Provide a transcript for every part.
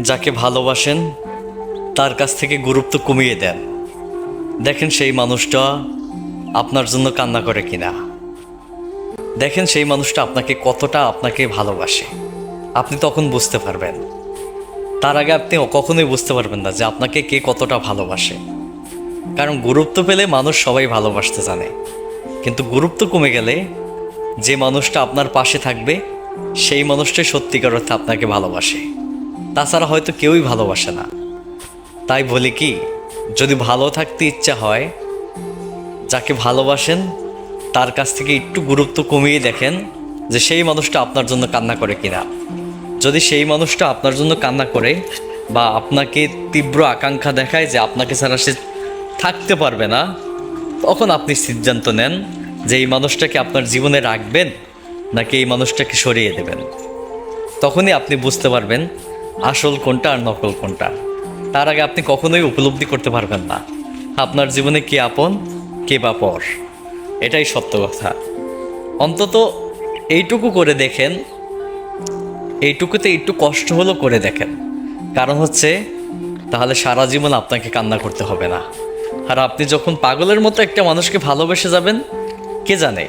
যাকে ভালোবাসেন, তার কাছ থেকে গুরুত্ব কমিয়ে দেন। দেখেন সেই মানুষটা আপনার জন্য কান্না করে কিনা। দেখেন সেই মানুষটা আপনাকে কতটা আপনাকে ভালোবাসে। আপনি তখন বুঝতে পারবেন। তার আগে আপনি কখনোই বুঝতে পারবেন না যে আপনাকে কে কতটা ভালোবাসে। কারণ গুরুত্ব পেলে মানুষ সবাই ভালোবাসতে জানে। কিন্তু গুরুত্ব কমে গেলে যে মানুষটা আপনার পাশে থাকবে, সেই মানুষটাই সত্যিকার অর্থে আপনাকে ভালোবাসে। তাছাড়া হয়তো কেউই ভালোবাসে না। তাই বলি কি, যদি ভালো থাকতে ইচ্ছা হয়, যাকে ভালোবাসেন, তার কাছ থেকে একটু গুরুত্ব কমিয়ে দেখেন যে সেই মানুষটা আপনার জন্য কান্না করে কিনা। যদি সেই মানুষটা আপনার জন্য কান্না করে বা আপনাকে তীব্র আকাঙ্ক্ষা দেখায় যে আপনাকে ছাড়া সে থাকতে পারবে না, তখন আপনি সিদ্ধান্ত নেন যে এই মানুষটাকে আপনার জীবনে রাখবেন নাকি এই মানুষটাকে সরিয়ে দেবেন। তখনই আপনি বুঝতে পারবেন আসল কোনটা আর নকল কোনটা? তার আগে আপনি কখনোই উপলব্ধি করতে পারবেন না। আপনার জীবনে কে আপন, কে বা পর? এটাই সত্য কথা। অন্তত এইটুকু করে দেখেন, এইটুকুতে একটু কষ্ট হলো করে দেখেন। কারণ হচ্ছে, তাহলে সারা জীবন আপনাকে কান্না করতে হবে না। আর আপনি যখন পাগলের মতো একটা মানুষকে ভালোবেসে যাবেন, কে জানে?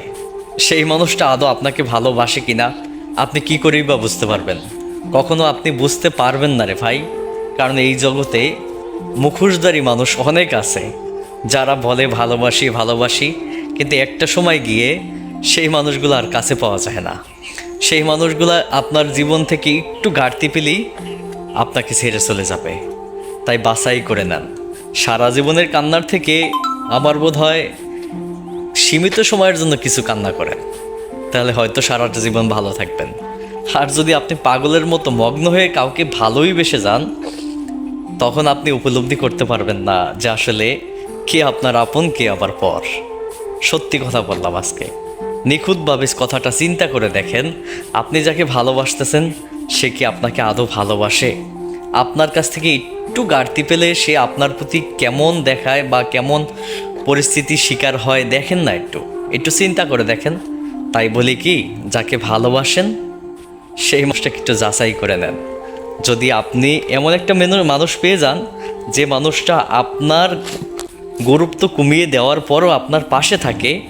সেই মানুষটা আদৌ আপনাকে ভালোবাসে কিনা, আপনি কি করেই বা বুঝতে পারবেন। কখনো আপনি বুঝতে পারবেন না রে ভাই, কারণ এই জগতে মুখোশধারী মানুষ অনেক আছে, যারা বলে ভালোবাসি ভালোবাসি, কিন্তু একটা সময় গিয়ে সেই মানুষগুলো আর কাছে পাওয়া যায় না। সেই মানুষগুলো আপনার জীবন থেকে একটু ঘাটতি পেলেই আপনাকে ছেড়ে চলে যাবে। তাই বাছাই করে নেন। সারা জীবনের কান্নার থেকে আমার বোধ হয় সীমিত সময়ের জন্য কিছু কান্না করেন। তাহলে হয়তো সারাটা জীবন ভালো থাকবেন। আর যদি আপনি পাগলের মতো মগ্ন হয়ে কাউকে ভালোই বেসে যান, তখন আপনি উপলব্ধি করতে পারবেন না যে আসলে কে আপনার আপন, কে আবার পর। সত্যি কথা বললাম আজকে। নিখুঁতভাবে কথাটা চিন্তা করে দেখেন, আপনি যাকে ভালোবাসতেছেন, সে কি আপনাকে আদৌ ভালোবাসে? আপনার কাছ থেকে একটু গাড়তি পেলে সে আপনার প্রতি কেমন দেখায় বা কেমন পরিস্থিতির শিকার হয়, দেখেন না একটু। একটু চিন্তা করে দেখেন। তাই বলি কি, যাকে ভালোবাসেন সেই মানুষটাকে একটু যাচাই করে নেন। যদি আপনি এমন একটা মেনুর মানুষ পেয়ে যান, যে মানুষটা আপনার গুরুত্ব কমিয়ে দেওয়ার পরও আপনার পাশে থাকে,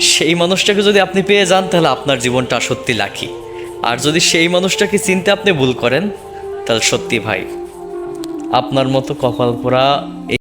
সেই মানুষটাকে যদি আপনি পেয়ে যান, তাহলে আপনার জীবনটা সত্যি লাকি। আর যদি সেই মানুষটাকে চিনতে আপনি ভুল করেন, তাহলে সত্যি ভাই, আপনার মতো কপাল পোড়া